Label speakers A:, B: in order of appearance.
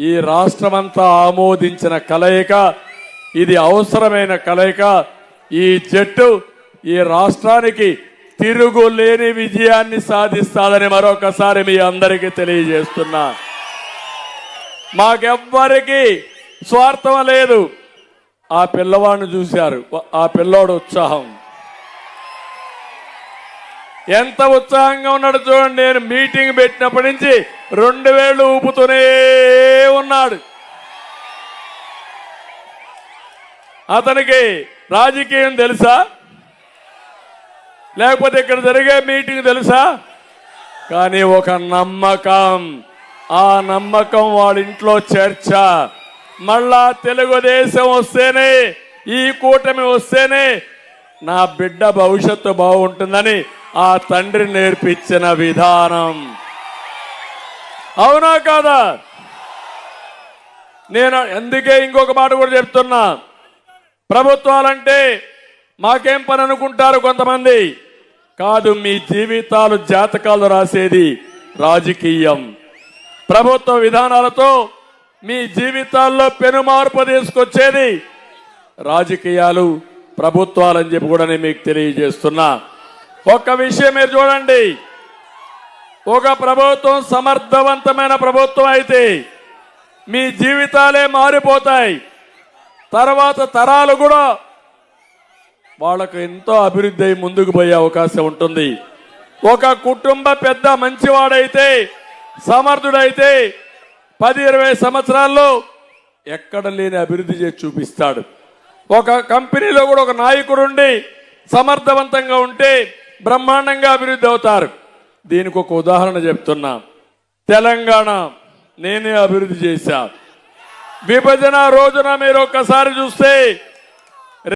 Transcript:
A: ఈ రాష్ట్రమంతా ఆమోదించిన కలయిక ఇది అవసరమైన కలయిక. ఈ జట్టు ఈ రాష్ట్రానికి తిరుగులేని విజయాన్ని సాధిస్తాదని మరొకసారి మీ అందరికీ తెలియజేస్తున్నా. మాకెవ్వరికి స్వార్థం లేదు. ఆ పిల్లవాడిని చూశారు. ఆ పిల్లోడు ఉత్సాహం. ఎంత ఉత్సాహంగా ఉన్నాడు చూడండి నేను మీటింగ్ పెట్టినప్పటి నుంచి రెండు వేలు ఊపుతూనే ఉన్నాడు. అతనికి రాజకీయం తెలుసా? లేకపోతే ఇక్కడ జరిగే మీటింగ్ తెలుసా? కానీ ఒక నమ్మకం ఆ నమ్మకం వాళ్ళ ఇంట్లో చర్చ. మళ్ళా తెలుగుదేశం వస్తేనే ఈ కూటమి వస్తేనే నా బిడ్డ భవిష్యత్తు బాగుంటుందని ఆ తండ్రి నేర్పించిన విధానం. అవునా కాదా? నేను అందుకే ఇంకొక మాట కూడా చెప్తున్నా. ప్రభుత్వాలంటే మాకేం పని అనుకుంటారు కొంతమంది? కాదు మీ జీవితాలు జాతకాలు రాసేది రాజకీయం. ప్రభుత్వ విధానాలతో మీ జీవితాల్లో పెను మార్పు తీసుకొచ్చేది రాజకీయాలు ప్రభుత్వాలని చెప్పి కూడా నేను మీకు తెలియజేస్తున్నా. ఒక్క విషయం మీరు చూడండి. ఒక ప్రభుత్వం సమర్థవంతమైన ప్రభుత్వం అయితే మీ జీవితాలే మారిపోతాయి. తర్వాత తరాలు కూడా వాళ్ళకు ఎంతో అభివృద్ధి అయి ముందుకు పోయే అవకాశం ఉంటుంది. ఒక కుటుంబ పెద్ద మంచివాడైతే సమర్థుడైతే పది ఇరవై సంవత్సరాల్లో ఎక్కడ లేని అభివృద్ధి చేసి చూపిస్తాడు. ఒక కంపెనీలో కూడా ఒక నాయకుడు ఉండి సమర్థవంతంగా ఉంటే బ్రహ్మాండంగా అభివృద్ధి అవుతారు. దీనికి ఒక ఉదాహరణ చెప్తున్నా. తెలంగాణ నేనే అభివృద్ధి చేశా. విభజన రోజున మీరు ఒక్కసారి చూస్తే